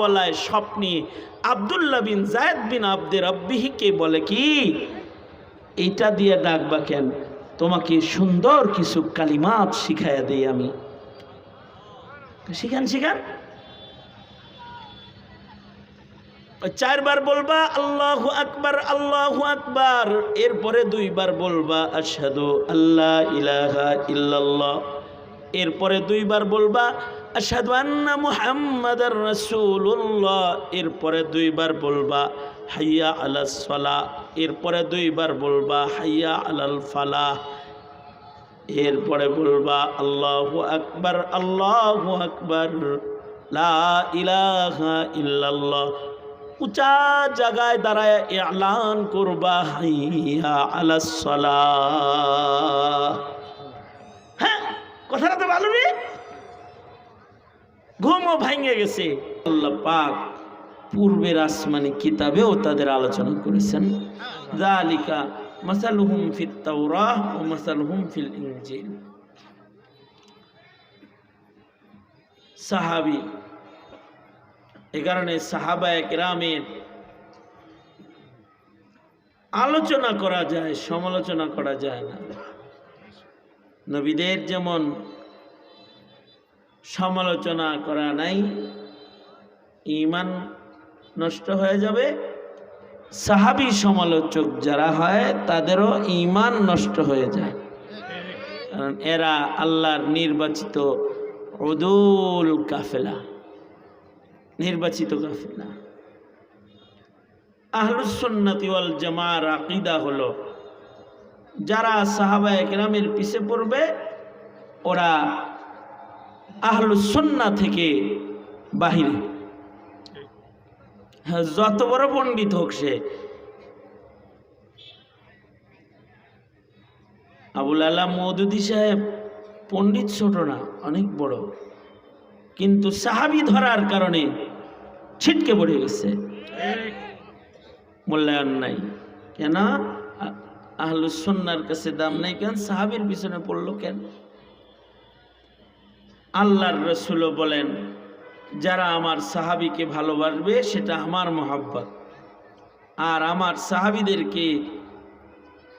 বলায় স্বপ্নে আবদুল্লাহ বিন জায়দ বিন আব্দের রব্বিহিকে বলে কি, এইটা দিয়ে ডাকবা কেন? তোমাকে সুন্দর কিছু কালিমাত শিখাইয়া দেই আমি। শিখান শিখান। চারবার বলবা, আল্লাহু আকবার আল্লাহু আকবার। এরপরে দুইবার বলবা আসাদু আল্লাহ ইলাহা ইল্লাল্লাহ। এরপরে দুইবার বলবা আশহাদু আন্না মুহাম্মাদার রাসূলুল্লাহ। এরপরে দুইবার বলবা, হাইয়া আলাস সালাহ এরপরে দুইবার বলবা, হাইয়া আলাল ফালাহ এরপরে বলবা, আল্লাহু আকবার আল্লাহু আকবার। ইলাহা ইল্লাল্লাহ। উঁচা জায়গায় দাঁড়ায় এলান করবা, হাইয়া আলাস সালাহ হ্যাঁ কথাটা তো ভালো ঘুমও ভাঙে গেছে। আল্লাহ পাক পূর্বের আসমানি কিতাবেও তাদের আলোচনা করেছেন। জালিকা তাওরাহ ও ফিল সাহাবি, এ কারণে সাহাবা একরামের আলোচনা করা যায়, সমালোচনা করা যায় না। নবীদের যেমন সমালোচনা করা নাই। ইমান নষ্ট হয়ে যাবে। সাহাবি সমালোচক যারা হয়, তাদেরও ইমান নষ্ট হয়ে যায়। কারণ এরা আল্লাহর নির্বাচিত অদুল কাফেলা। নির্বাচিত কাফেলা। আহলুসন্নতি জামার আকিদা হলো, যারা সাহাবা একরামের পিছে পড়বে, ওরা আহলুসন্না থেকে বাহিরে হ্যাঁ, যত বড় পণ্ডিত হোক সে। আবুল আলাহ মৌদুদি সাহেব পণ্ডিত ছোট না অনেক বড়। কিন্তু সাহাবি ধরার কারণে ছিটকে পড়ে গেছে। মূল্যায়ন নাই। কেন? আহলুসন্নার কাছে দাম নাই কেন? সাহাবির পিছনে পড়ল কেন? আল্লাহর রসুলও বলেন, যারা আমার সাহাবিকে ভালোবাসবে, সেটা আমার মোহাব্বত। আর আমার সাহাবিদেরকে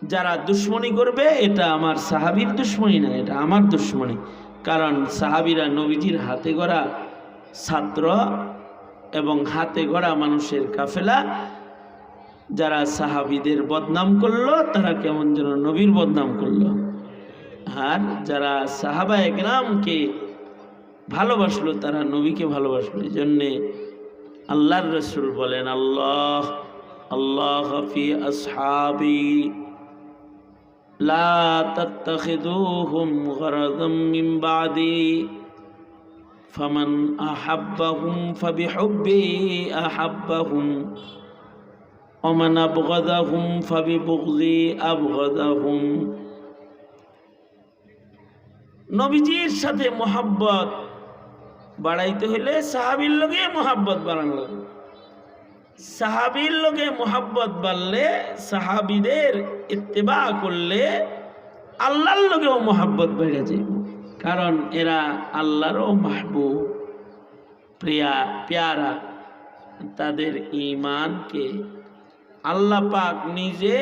যারা দুশ্মনী করবে, এটা আমার সাহাবির দুশ্মনী না, এটা আমার দুশ্মনী। কারণ সাহাবিরা নবীজির হাতে গড়া ছাত্র এবং হাতে গড়া মানুষের কাফেলা। যারা সাহাবিদের বদনাম করল, তারা কেমন যেন নবীর বদনাম করল। আর যারা সাহাবা একরামকে ভালোবাসলো তারা নবীকে ভালোবাসলো এই জন্যে আল্লাহর রসুল বলেন আল্লাহ আল্লাহ ফি আসহাবি লা তাত্তাখিদুহুম গরাদাম মিন বাদি ফামান আহাব্বাহুম ফাবিহুব্বি আহাব্বাহুম ومن أبغضهم فببغضي أبغضهم নবীজির সাথে মোহাব্বত বাড়াইতে হলে সাহাবির লোকে মোহাব্বত বাড়ানো লাগবে সাহাবির লোকে মোহাব্বত বাড়লে সাহাবিদের ইত্তেবা করলে আল্লাহর লোকেও মোহাব্বত বেড়ে যায়। কারণ এরা আল্লাহরও মাহবুব, প্রিয়া, পেয়ারা। তাদের ইমানকে আল্লাহ পাক নিজে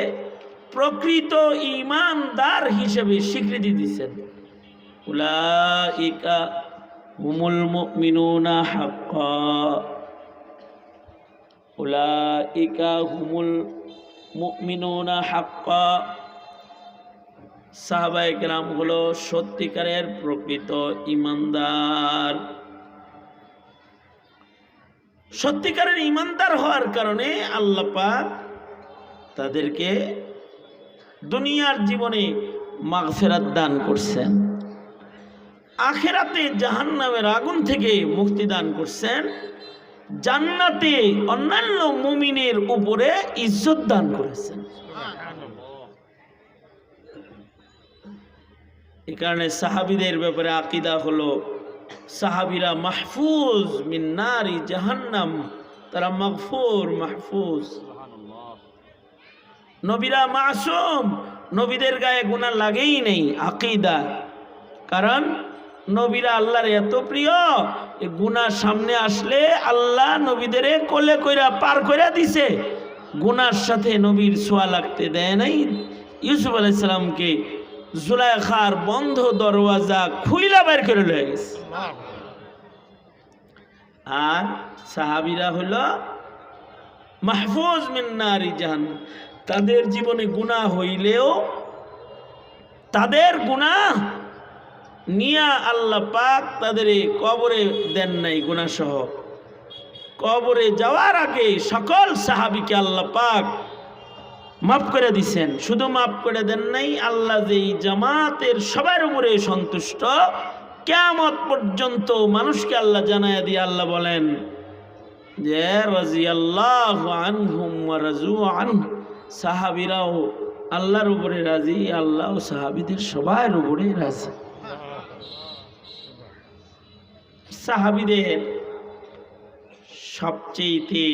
প্রকৃত ইমানদার হিসেবে স্বীকৃতি দিচ্ছেন। উলাইকা হুমুল মুমিনুনা হাক্কা উলাইকা হুমুল মুমিনুনা হাক্কা সাহাবায়ে কেরাম হলো সত্যিকারের প্রকৃত ইমানদার। সত্যিকারের ইমানদার হওয়ার কারণে আল্লাহ পাক তাদেরকে দুনিয়ার জীবনে মাগফেরাত দান করছেন। আখেরাতে জাহান্নামের আগুন থেকে মুক্তি দান করছেন। জান্নাতে অন্যান্য মুমিনের উপরে ইজ্জত দান করেছেন। এ কারণে সাহাবিদের ব্যাপারে আকিদা হলো, সাহাবিরা মাহফুজ মিন্নারি জাহান্নাম, তারা মাহফুর মাহফুজ। নবীরা মাসুম, নবীদের গায়ে গুণা লাগেই নেই আকিদা। কারণ নবীরা আল্লাহর এত প্রিয়, এ গুনার সামনে আসলে আল্লাহ নবীদের কোলে কইরা পার কইরা দিছে। গুনার সাথে নবীর ছোঁয়া লাগতে দেয় নাই। ইউসুফ আলাইসালামকে জুলাইখার বন্ধ দরওয়াজা খুইলা বের করে লয়ে গেছে। আর সাহাবিরা হলো মাহফুজ মিন্নারি জাহান তাদের জীবনে গুনাহ হইলেও তাদের গুনাহ নিয়া আল্লাহ পাক তাদের কবরে দেন নাই গুনাসহ কবরে যাওয়ার আগে সকল সাহাবিকে আল্লাহ পাক মাফ করে দিছেন। শুধু মাফ করে দেন নাই, আল্লাহ যে এই জামাতের সবার উপরে সন্তুষ্ট কেমত পর্যন্ত মানুষকে আল্লাহ জানায় দিয়ে আল্লাহ বলেন, যে রাজি আল্লাহ আনহুম রাজু আন সাহাবিরাও আল্লাহর উপরে রাজি, আল্লাহ সাহাবিদের সবার উপরে রাজি। সাহাবিদের সবচেয়েতে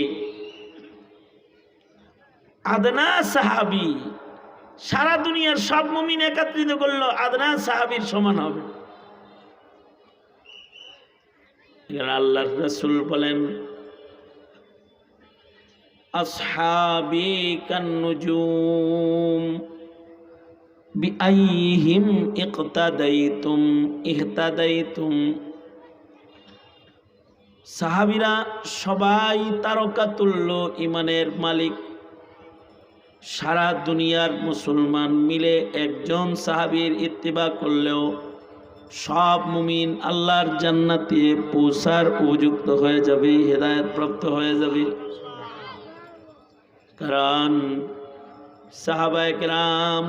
আদনা সাহাবি সারা দুনিয়ার সব মুমিন একত্রিত করল, আদনা সাহাবির সমান হবে। এবার আল্লাহর রসুল বলেন, আসহাবি কান্নুজুম বিআইহিম ইকতাদাইতুম, ইহতাদাইতুম সাহাবিরা সবাই তারকা তুল্য ইমানের মালিক। সারা দুনিয়ার মুসলমান মিলে একজন সাহাবীর ইত্তিবা করলেও সব মুমিন আল্লাহর জান্নাতে পৌঁছার উপযুক্ত হয়ে যাবে হেদায়ত প্রাপ্ত হয়ে যাবে। কারণ সাহাবায়ক রাম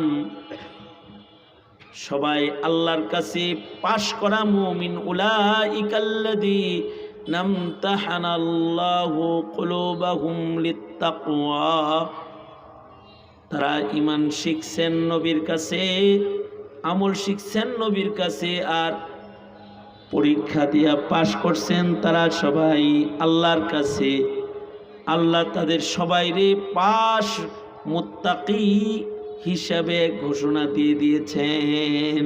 সবাই আল্লাহর কাছে পাশ করা মুমিন তারা ইমান শিখছেন নবীর কাছে, আমল শিখছেন নবীর কাছে, আর পরীক্ষা দিয়া পাশ করছেন তারা সবাই আল্লাহর কাছে। আল্লাহ তাদের সবাইরে পাশ মুত্তাকি হিসাবে ঘোষণা দিয়ে দিয়েছেন।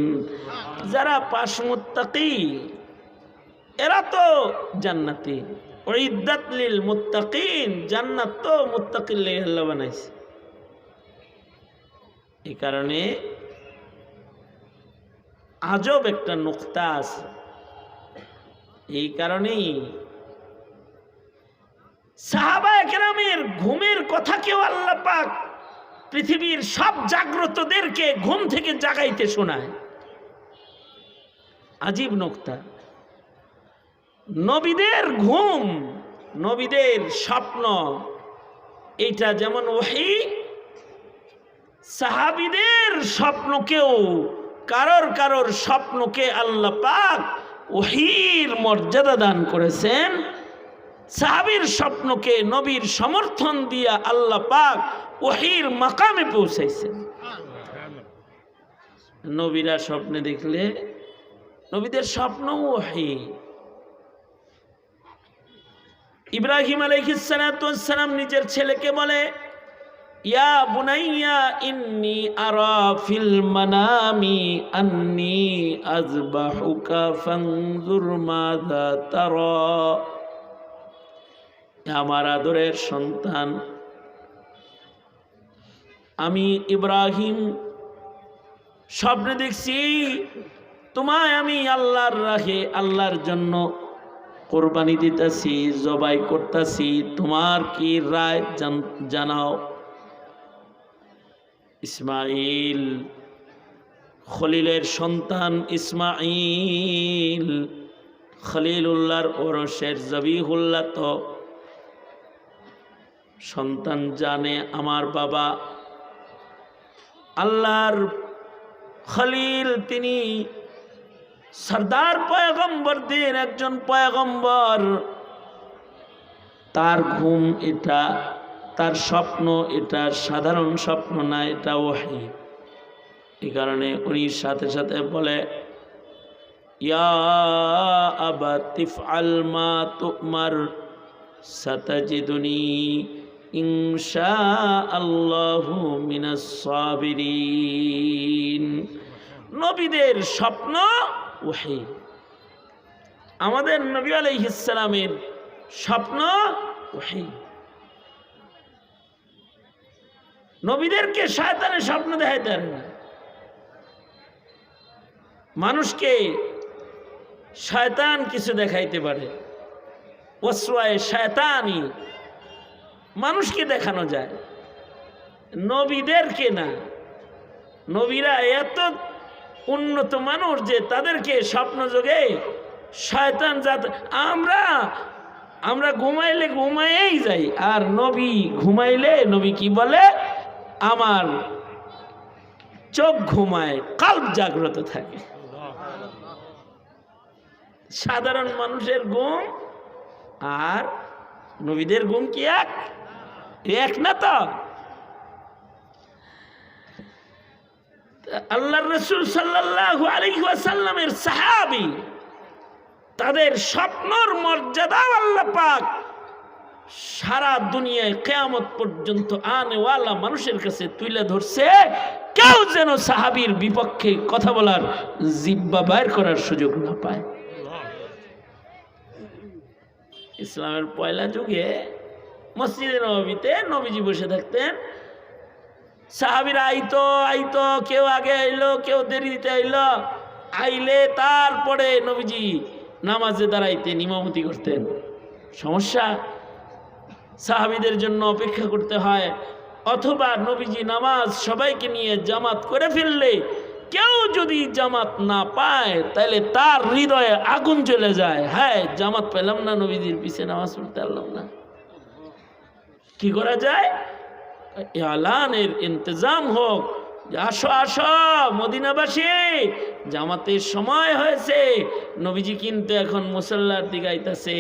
যারা পাশ মুত্তাকি এরা তো জান্নাতি। ওইদাত লিল মুত্তাকিন, জান্নাত তো মুত্তাকিল আল্লাহ বানাইছে। এই কারণে আজব একটা নোক্তা আছে। এই কারণেই সাহাবা একরামের ঘুমের কথা কেউ পাক পৃথিবীর সব জাগ্রতদেরকে ঘুম থেকে জাগাইতে শোনায়। আজীব নোক্তা। নবীদের ঘুম, নবীদের স্বপ্ন, এইটা যেমন ওহি, সাহাবিদের স্বপ্নকেও, কারোর কারোর স্বপ্নকে আল্লাহ পাক ওহির মর্যাদা দান করেছেন। সাহাবির স্বপ্নকে নবীর সমর্থন দিয়া আল্লাহ পাক ওহির মাকামে পৌঁছাইছেন। নবীরা স্বপ্নে দেখলে, নবীদের স্বপ্ন ওহি। ইব্রাহিম আলাইহিসসালাম নিজের ছেলেকে বলে, ইয়া বুনাইয়া ইন্নি আরা ফিল মানামি আন্নি আযবাহুকা ফানজুর মাযা তারা। আমার আদরের সন্তান, আমি ইব্রাহিম, স্বপ্নে দেখছি, তোমায় আমি আল্লাহর রাহে, আল্লাহর জন্য কোরবানি দিতেছি, জবাই করতেছি, তোমার কি রায় জানাও? ইসমাইল খলিলের সন্তান ইসমাইল খলিলুল্লাহর ওরসের জবিহুল্লাহ তো। সন্তান জানে আমার বাবা। আল্লাহর খলিল তিনি সর্দার পয়গম্বরদের একজন পয়গম্বর। তার ঘুম এটা, তার স্বপ্ন এটা, সাধারণ স্বপ্ন না, এটা ওহি এই কারণে উনি সাথে সাথে বলে, ইয়া নবীদের স্বপ্ন ওহি। আমাদের নবী আলাইহিসসালামের স্বপ্ন ওয়াহি নবীদেরকে শয়তানে স্বপ্ন দেখাইতে পারে না। মানুষকে শয়তান কিছু দেখাইতে পারে। ওসওয়ায় শয়তানি মানুষকে দেখানো যায়। নবীদেরকে না। নবীরা এত উন্নত মানুষ যে তাদেরকে স্বপ্ন যোগে শয়তান যাত আমরা আমরা ঘুমাইলে ঘুমাইয়েই যাই, আর নবী ঘুমাইলে নবী কি বলে? আমার চোখ ঘুমায়, কাল্প জাগ্রত থাকে। সাধারণ মানুষের ঘুম, আর নবীদের ঘুম কি এক? এক না তো? আল্লাহ রসুল সাল্লাল্লাহু আলাইহি ওয়াসাল্লামের সাহাবী, তাদের স্বপ্নর মর্যাদা আল্লাহ পাক সারা দুনিয়ায় কেয়ামত পর্যন্ত আনেওয়ালা মানুষের কাছে তুলে ধরছে। কেউ যেন সাহাবীর বিপক্ষে কথা বলার জিব্বা বাইর করার সুযোগ না পায়। ইসলামের পয়লা যুগে মসজিদে নবীতে নবীজি বসে থাকতেন সাহাবিরা, আইতো আইতো, কেউ আগে আইলো, কেউ দেরিতে আইলো। আইলে তারপরে নবীজি নামাজে দাঁড়াইতেন, ইমামতি করতেন। সমস্যা? সাহাবিদের জন্য অপেক্ষা করতে হয়। অথবা নবীজি নামাজ সবাইকে নিয়ে জামাত করে ফেললে, কেউ যদি জামাত না পায় তাহলে তার হৃদয়ে আগুন চলে যায়। হ্যাঁ জামাত পেলাম না নবীজির পিছে, নামাজ পড়তে পারলাম না। কি করা যায়? এলানের ইন্তজাম হোক আসো আসো মদিনাবাসী জামাতের সময় হয়েছে নবীজি কিন্তু এখন মুসল্লার দিকে আইতাছে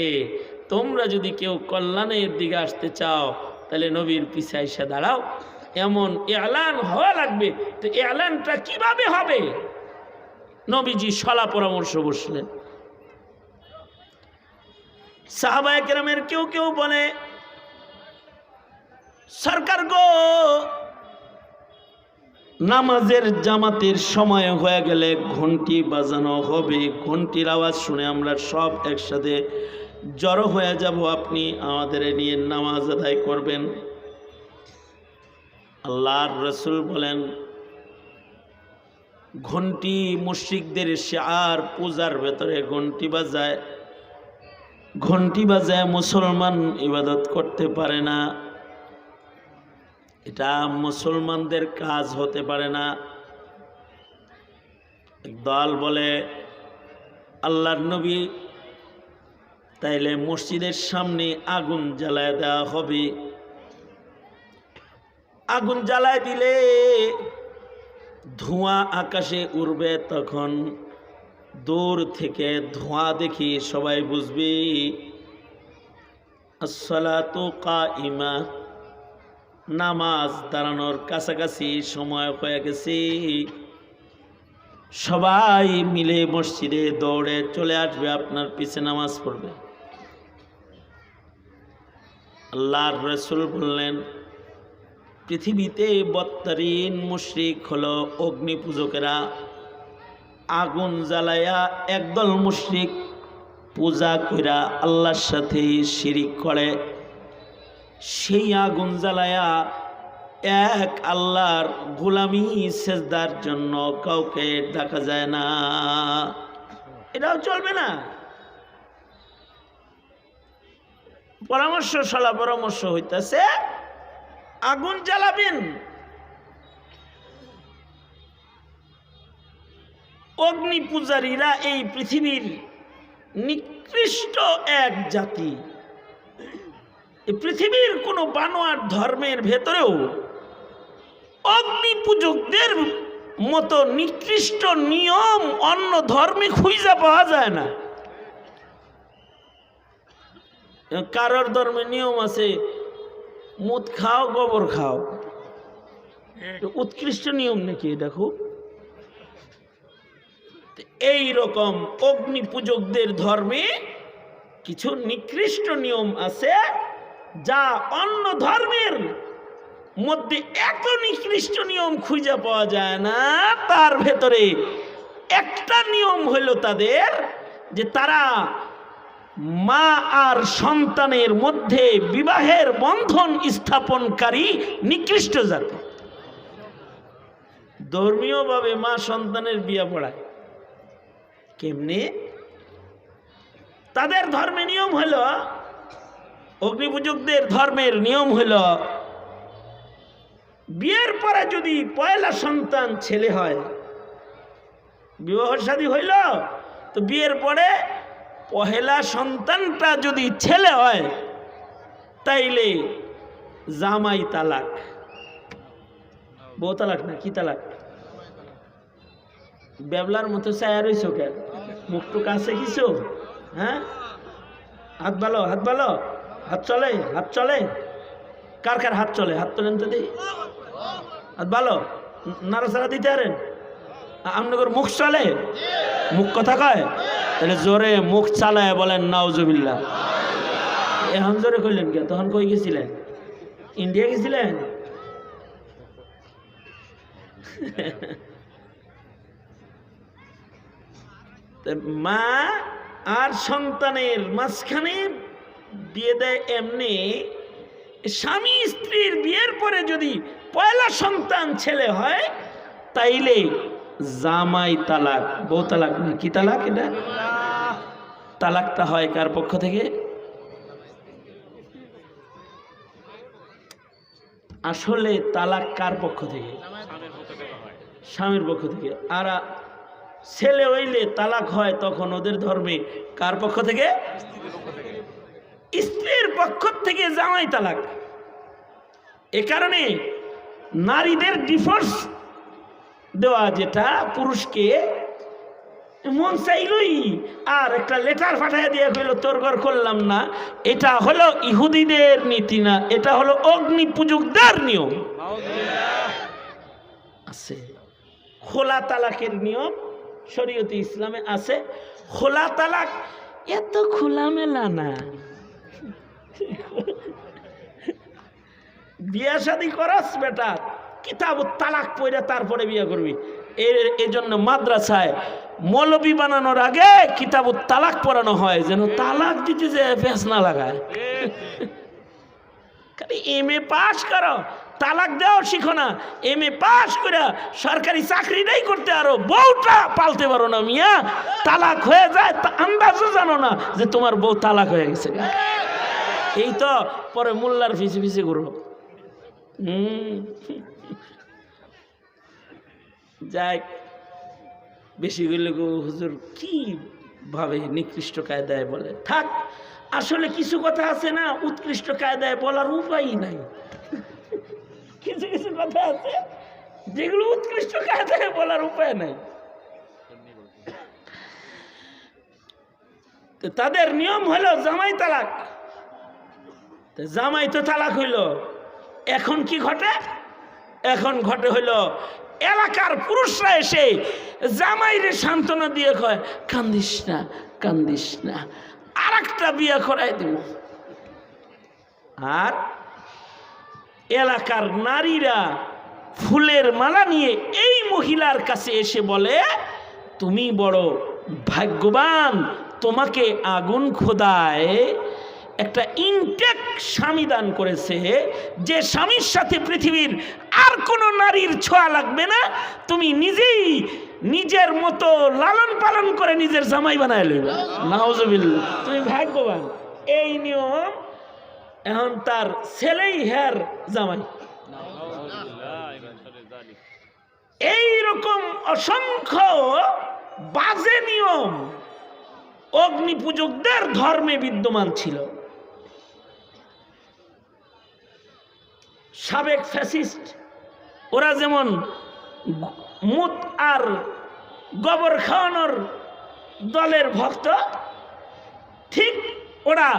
তোমরা যদি কেউ কল্যাণের দিকে আসতে চাও তাহলে নবীর পিছে এসে দাঁড়াও এমন এলান হওয়া লাগবে তো এলানটা কীভাবে হবে নবীজি সলা পরামর্শ বসলেন সাহাবায় কেরামের কেউ কেউ বলে সরকার গো, নামাজের জামাতের সময় হয়ে গেলে ঘন্টি বাজানো হবে। ঘন্টির আওয়াজ শুনে আমরা সব একসাথে জড়ো হয়ে যাব। আপনি আমাদের নিয়ে নামাজ আদায় করবেন। আল্লাহর রসুল বলেন, ঘন্টি মুশ্রিকদের আর পূজার ভেতরে ঘন্টি বাজায়। ঘন্টি বাজায় মুসলমান ইবাদত করতে পারে না। এটা মুসলমানদের কাজ হতে পারে না। দল বলে, আল্লাহর নবী, তাইলে মসজিদের সামনে আগুন জ্বালায় দেওয়া হবে। আগুন জ্বালায় দিলে ধোঁয়া আকাশে উড়বে, তখন দূর থেকে ধোঁয়া দেখি সবাই বুঝবে। আসসালাতু কাইমা। নামাজ দাঁড়ানোর কাছাকাছি সময় হয়ে গেছে। সবাই মিলে মসজিদে দৌড়ে চলে আসবে, আপনার পিছে নামাজ পড়বে। আল্লাহর রসুল বললেন, পৃথিবীতে বত্তারিন মুশরিক হলো অগ্নি পূজকেরা। আগুন জ্বালায়া একদল মুশরিক পূজা কইরা আল্লাহর সাথে শিরিক করে। সেই আগুন জ্বালায়া এক আল্লাহর গোলামি সেজদার জন্য কাউকে ডাকা যায় না। এটাও চলবে না। পরামর্শ সলা পরামর্শ হইতেছে, আগুন জ্বালাবেন। অগ্নি পূজারীরা এই পৃথিবীর নিকৃষ্ট এক জাতি। পৃথিবীর কোনো বানোয়ার ধর্মের ভেতরেও অগ্নি পূজকদের মতো নিকৃষ্ট নিয়ম, অন্য ধর্মে খুঁজে পাওয়া যায় না। কারোর ধর্মে নিয়ম আছে, মুদ খাও, গোবর খাও। উৎকৃষ্ট নিয়ম নাকি দেখো? এই রকম অগ্নি পূজকদের ধর্মে কিছু নিকৃষ্ট নিয়ম আছে যা অন্য ধর্মের মধ্যে এত নিকৃষ্ট নিয়ম খুঁজে পাওয়া যায় না, তার ভেতরে একটা নিয়ম হলো তাদের যে তারা মা আর সন্তানের মধ্যে বিবাহের বন্ধন স্থাপনকারী নিকৃষ্ট জাতি। ধর্মীয়ভাবে মা সন্তানের বিয়ে পড়ায়। কেমনে? তাদের ধর্মে নিয়ম হলো অগ্নিপূজকদের ধর্মের নিয়ম হলো, বিয়ের পরে যদি পয়লা সন্তান ছেলে হয় বিবাহ শাদী হইল, তো বিয়ের পরে পহেলা সন্তানটা যদি ছেলে হয়, তাইলে জামাই তালাক। বউ তালাক না কি তালাক? বেবলার মতো চায়া কে মুখটু কাছে কিছু? হ্যাঁ? হাত ভালো হাত ভালো হাত চলে হাত চলে। কার কার হাত চলে? হাত তোলেন তো দিই। হাত ভালো? নাড়াচাড়া দিতে পারেন? আপনাদের মুখ চলে? মুখ কথা কয়? তাহলে জোরে মুখ চালায় বলেন নাওজবিল্লা এখন জোরে কইলেন কে? তখন কই গেছিলেন? ইন্ডিয়া গেছিলেন? মা আর সন্তানের মাঝখানে বিয়ে দেয় এমনি, স্বামী স্ত্রীর বিয়ের পরে যদি পয়লা সন্তান ছেলে হয়, তাইলে জামাই তালাক, বউ তালাক না কি তালাক এটা? তালাকটা হয় কার পক্ষ থেকে? আসলে তালাক কার পক্ষ থেকে? স্বামীর পক্ষ থেকে। আর ছেলে হইলে তালাক হয় তখন ওদের ধর্মে কার পক্ষ থেকে? স্ত্রীর পক্ষ থেকে জামাই তালাক। এ কারণে নারীদের ডিফোর্স দেওয়া যেটা পুরুষকে মন চাইলই, আর একটা লেটার পাঠায় দিয়ে কইল, তোর ঘর করলাম না। এটা হলো ইহুদিদের নীতি না, এটা হলো অগ্নি পূজকদের নিয়ম। আছে। খোলা তালাকের নিয়ম শরীয়তে ইসলামে আছে। খোলা তালাক এত খোলামেলা না। বিয়া শাদি করস বেটা কিতাব তালাক পড়ে তারপরে বিয়ে করবি। এর এজন্য মাদ্রাসায় মৌলবি বানানোর আগে কিতাব তালাক পড়ানো হয়, যেন তালাক দিতে যে পেঁচ না লাগায়। এম এ পাস করো, তালাক দেও শিখো না। এম এ পাস করে সরকারি চাকরিটাই করতে আরও বউটা পালতে পারো না মিয়া। তালাক হয়ে যায় আন্দাজও জানো না যে তোমার বউ তালাক হয়ে গেছে। এই তো, পরে মোল্লার ফিসে ফিসে হুম। যাই বেশি গেলে হুজুর কি ভাবে নিকৃষ্ট কায়দায় বলে? থাক, আসলে কিছু কথা আছে না, উৎকৃষ্ট কায়দায় বলার উপায়ই নাই। কিছু কিছু কথা আছে, যেগুলো উৎকৃষ্ট কায়দায় বলার উপায় নাই। তাদের নিয়ম হলো জামাই তালাক। জামাই তো তালাক হইল। এখন কি ঘটে? এখন ঘটে হইল, এলাকার পুরুষরা এসে জামাইরে সান্ত্বনা দিয়ে কয়, কান্দিস না কান্দিস না আর একটা বিয়ে করাই দিব। আর এলাকার নারীরা ফুলের মালা নিয়ে এই মহিলার কাছে এসে বলে, তুমি বড় ভাগ্যবান, তোমাকে আগুন খোদায় একটা ইনটেক স্বামী দান করেছে, যে স্বামীর সাথে পৃথিবীর আর কোনো নারীর ছোঁয়া লাগবে না, তুমি নিজেই নিজের মতো লালন পালন করে নিজের জামাই বানায় লইবে। নাওজবিল্লা তুমি ভাগ্যবান, এই নিয়ম এখন তার ছেলেই হ্যার জামাই। এই রকম অসংখ্য বাজে নিয়ম অগ্নি পূজকদের ধর্মে বিদ্যমান ছিল। সাবেক ফ্যাসিস্ট। ওরা যেমন মুত আর গোবর খাওয়ানোর দলের ভক্ত, ঠিক ওরা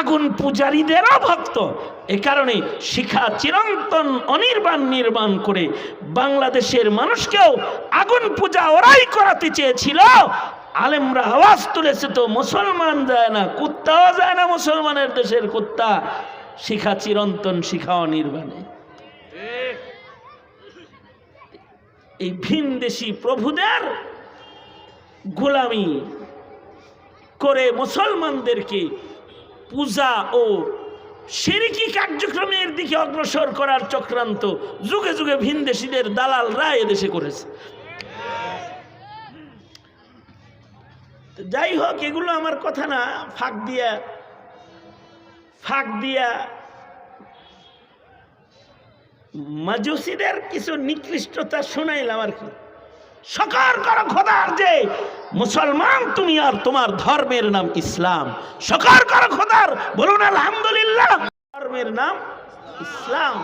আগুন পূজারীদেরও ভক্ত। এ কারণে শিখা চিরন্তন অনির্বাণ নির্মাণ করে বাংলাদেশের মানুষকেও আগুন পূজা ওরাই করাতে চেয়েছিল। আলেমরা আওয়াজ তুলেছে তো মুসলমান যায় না, কুত্তাও যায় না মুসলমানের দেশের কুত্তা। শিখা চিরন্তন, শিখা অনির্বাণে। এই ভিনদেশি প্রভুদের গোলামি করে মুসলমানদেরকে পূজা ও সিরিকি কার্যক্রমের দিকে অগ্রসর করার চক্রান্ত যুগে যুগে ভিনদেশিদের দালালরা এদেশে করেছে। যাই হোক, এগুলো আমার কথা না, ফাঁক দিয়া ফাঁক দিয়া মাজুসিদের কিছু নিকৃষ্টতা শোনাইলাম আর কি। সকার করো খোদার যে মুসলমান তুমি আর তোমার ধর্মের নাম ইসলাম। সকার করো খোদার, বলুন আলহামদুলিল্লাহ, ধর্মের নাম ইসলাম।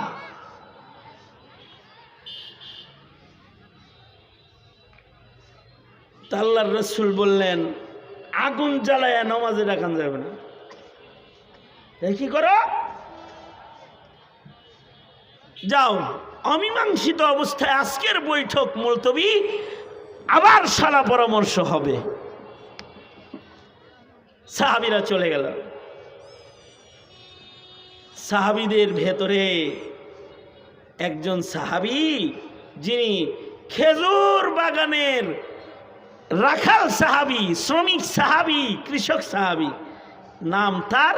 তা আল্লাহর রসুল বললেন, আগুন জ্বালায় নমাজে ডাকান যাবে না। কি করো? যাও। অমীমাংসিত অবস্থায় আজকের বৈঠক মুলতবি আবার সালা পরামর্শ হবে। সাহাবিরা চলে গেল। সাহাবিদের ভেতরে একজন সাহাবি যিনি খেজুর বাগানের রাখাল সাহাবি, শ্রমিক সাহাবি, কৃষক সাহাবি, নাম তার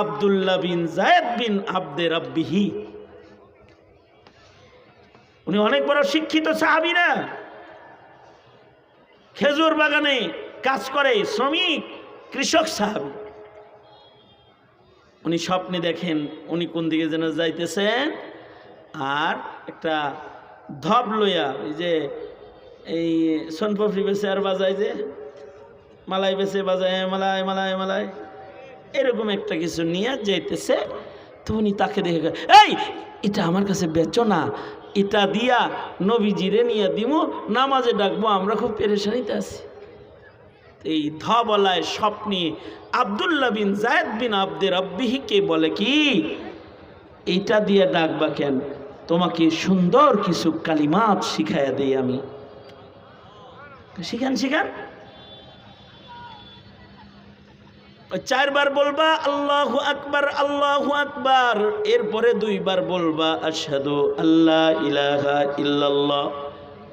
আবদুল্লাহ বিন জায়দ বিন আব্দে রব্বিহি। উনি অনেক বড় শিক্ষিত সাহাবি না খেজুর বাগানে কাজ করে শ্রমিক, কৃষক সাহাবি। উনি স্বপ্নে দেখেন উনি কোন দিকে যেন যাইতেছেন। আর একটা ধব লইয়া ওই যে এই সোনপাপড়ি বেছে আর বাজায় যে, মালাই বেছে বাজায় মালায় মালায় মালায় এরকম একটা কিছু নিয়ে যাইতেছে, তো উনি তাকে দেখে এই, এটা আমার কাছে বেচো না। এটা দিয়া নবীজিরে নিয়ে দিব নামাজে ডাকবো, আমরা খুব পেরেশানিতে আছি। এই ধবলায় স্বপ্নে আবদুল্লাহ বিন জায়দ বিন আব্দের রব্বিহিকে বলে কি, এইটা দিয়ে ডাকবা কেন? তোমাকে সুন্দর কিছু কালিমাত শিখাইয়া দেই আমি। শিখান শিখান। চারবার বলবা, আল্লাহ আকবার আল্লাহ আকবার। এরপরে দুইবার বলবা, আশহাদু আল্লাহ ইলাহা ইল্লাল্লাহ।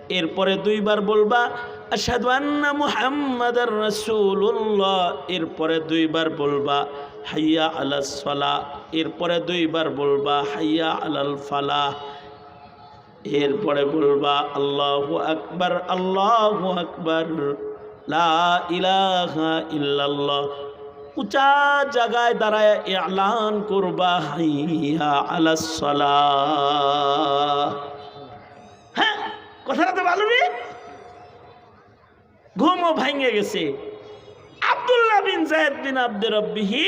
এরপরে দুইবার বলবা, আশহাদু আন্না মুহাম্মাদার রাসূলুল্লাহ। এরপরে দুইবার বলবা, হাইয়া আলাস সালাহ। এরপরে দুইবার বলবা, হাইয়া আলাল ফালাহ। এরপরে বলবা, আল্লাহ আকবার আল্লাহ আকবার। লা ইলাহা ইল্লাল্লাহ। উঁচা জায়গায় দাঁড়ায় এলান করবা হাইয়া আলাসলা হ্যাঁ কথাটা তো ভালো রে। ঘুমও ভাঙে গেছে। আব্দুল্লাহ বিন জায়দ বিন আব্দুর রব্বিহি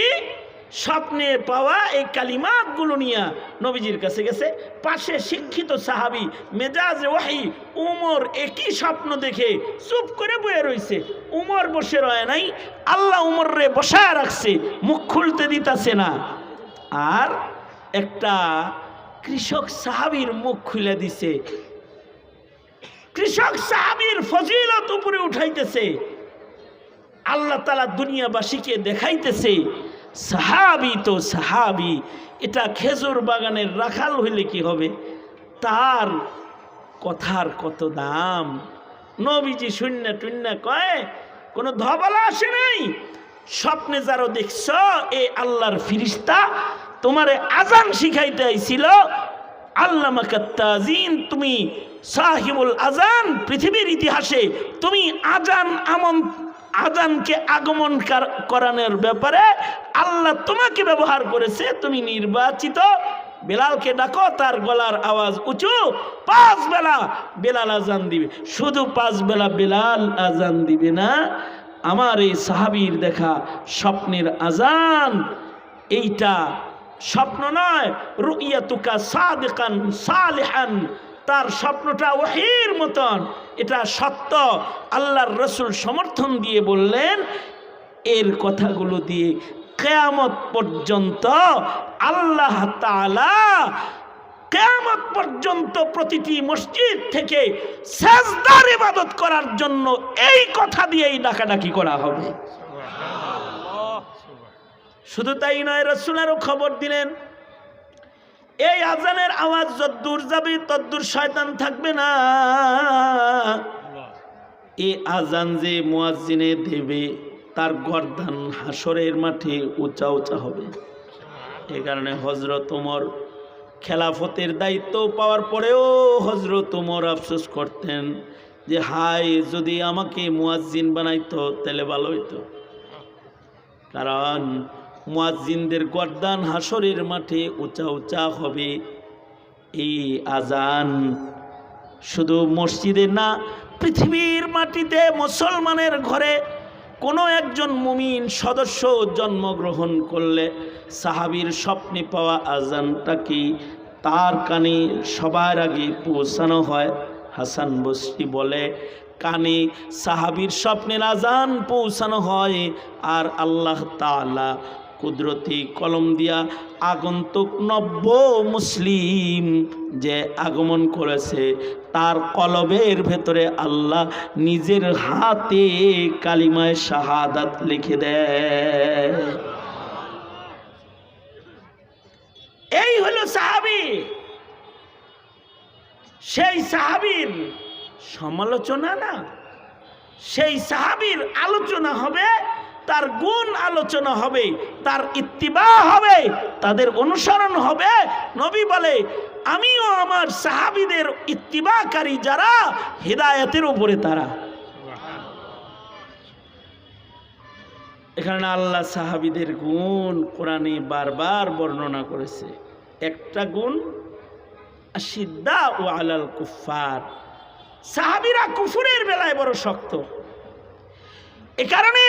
স্বপ্নে পাওয়া এই কালিমাতগুলো নিয়ে নবীজির কাছে গেছে। পাশে শিক্ষিত সাহাবি মেজাজ ওয়াহি, উমর একই স্বপ্ন দেখে চুপ করে বয়ে রইছে। উমর বসে রয় নাই, আল্লাহ উমর রে বসায় রাখছে, মুখ খুলতে দিতাছে না। আর একটা কৃষক সাহাবির মুখ খুলে দিছে। কৃষক সাহাবির ফজিলত উপরে উঠাইতেছে। আল্লাহ তালা দুনিয়াবাসীকে দেখাইতেছে সাহাবি তো সাহাবি, এটা খেজুর বাগানের রাখাল হইলে কি হবে? তার কথার কত দাম? নবীজি শূন্য টুন্য কয়, কোনো ধবলা আসে নাই? স্বপ্নে যারো দেখছ, এ আল্লাহর ফিরিস্তা, তোমারে আজান শিখাইতে আইছিল আল্লামা কাত্তাজিন তুমি সাহিবুল আজান, পৃথিবীর ইতিহাসে তুমি আজান আমন আজানকে আগমন কার- করানোর ব্যাপারে আল্লাহ তোমাকে ব্যবহার করেছে। তুমি নির্বাচিত। বেলালকে ডাকো, তার গলার আওয়াজ উঁচু। পাঁচ বেলা বেলাল আজান দিবে। শুধু পাঁচ বেলা বেলাল আজান দিবে না, আমার এই সাহাবীর দেখা স্বপ্নের আজান। এইটা স্বপ্ন নয়। রুইয়াতুকা সাদেকান সালেহান। তার স্বপ্নটা ওহির মতন। এটা সত্য। আল্লাহর রসুল সমর্থন দিয়ে বললেন এর কথাগুলো দিয়ে কেয়ামত পর্যন্ত আল্লাহ তাআলা কেয়ামত পর্যন্ত প্রতিটি মসজিদ থেকে সেজদার ইবাদত করার জন্য এই কথা দিয়েই ডাকাডাকি করা হবে। শুধু তাই নয় রসুলেরও খবর দিলেন এই আজানের আওয়াজ যদ্দূর যাবে তদ্দূর শয়তান থাকবে না। এই আজান যে মুয়াজ্জিনে দেবে, তার গর্দান হাসরের মাঠে উঁচা উঁচা হবে। এ কারণে হজরত ওমর খেলাফতের দায়িত্ব পাওয়ার পরেও হজরত ওমর আফসোস করতেন যে হাই যদি আমাকে মুয়াজ্জিন বানাইতো, তাহলে ভালো হইতো। কারণ মুয়াজ্জিনদের গর্দান হাসরের মাঠে উঁচা উঁচা হবে। এই আজান শুধু মসজিদে না, পৃথিবীর মাটিতে মুসলমানের ঘরে কোনো একজন মুমিন সদস্য জন্মগ্রহণ করলে সাহাবীর স্বপ্নে পাওয়া আজানটা কি তার কানে সবার আগে পৌঁছানো হয়? হাসান বস্তি বলে, কানে সাহাবীর স্বপ্নের আজান পৌঁছানো হয় আর আল্লাহ তাআলা কুদরতি কলম দিয়া আগন্তুক নব্য মুসলিম যে আগমন করেছে, তার কলবের ভেতরে আল্লাহ নিজের হাতে কালিমায় শাহাদাত লিখে দেয় এই হলো সাহাবি। সেই সাহাবীর সমালোচনা না, সেই সাহাবীর আলোচনা হবে তার গুণ আলোচনা হবে, তার ইত্তিবা হবে, তাদের অনুসরণ হবে। নবী বলে, আমিও আমার সাহাবিদের ইত্তিবাকারী যারা, হৃদায়তের উপরে তারা। এখানে আল্লাহ সাহাবিদের গুণ কোরআনে বারবার বর্ণনা করেছে। একটা গুণ সিদ্ধা ও আলাল কুফার সাহাবিরা কুফুরের বেলায় বড় শক্ত। এ কারণে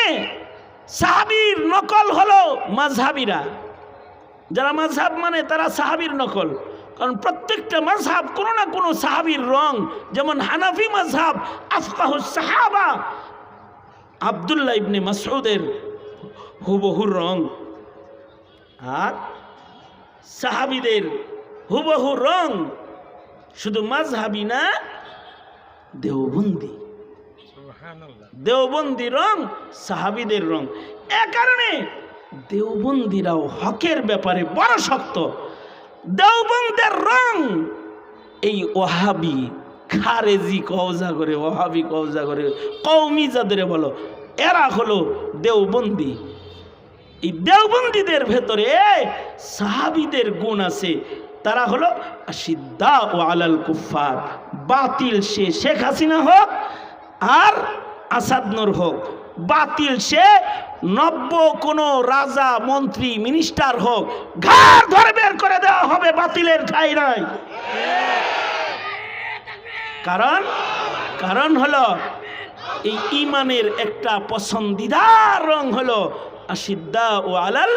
সাহাবির নকল হলো মাঝহাবিরা যারা মাঝহাব মানে তারা সাহাবির নকল। কারণ প্রত্যেকটা মাঝহাব কোনো না কোনো সাহাবির রং। যেমন হানাফি মাঝহাব আফকাহ সাহাবা, আবদুল্লাহ ইবনে মাসউদের হুবহুর রং। আর সাহাবিদের হুবহু রং শুধু মাঝহাবি না, দেওবন্দি। দেওবন্দি রং, সাহাবিদের রং। এ কারণে দেওবন্দিরাও হকের ব্যাপারে বড় শক্ত। দেওবন্দের রং, এই ওহাবি খারেজি কওজা করে ওহাবি কওজা করে কৌমি যাদের বলো, এরা হলো দেওবন্দি। এই দেওবন্দীদের ভেতরে সাহাবিদের গুণ আছে। তারা হলো সিদ্ধা ও আলাল কুফার বাতিল সে শেখ হাসিনা হোক আর আসাদ নূর হোক, বাতিল সে নব্য কোনো রাজা, মন্ত্রী মিনিস্টার হোক, ঘাড় ধরে বের করে দেওয়া হবে বাতিলের ঠাই নাই কারণ কারণ হলো এই ইমানের একটা পছন্দিদার রং হলো আসিদ্দা ও আলাল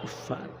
কুফার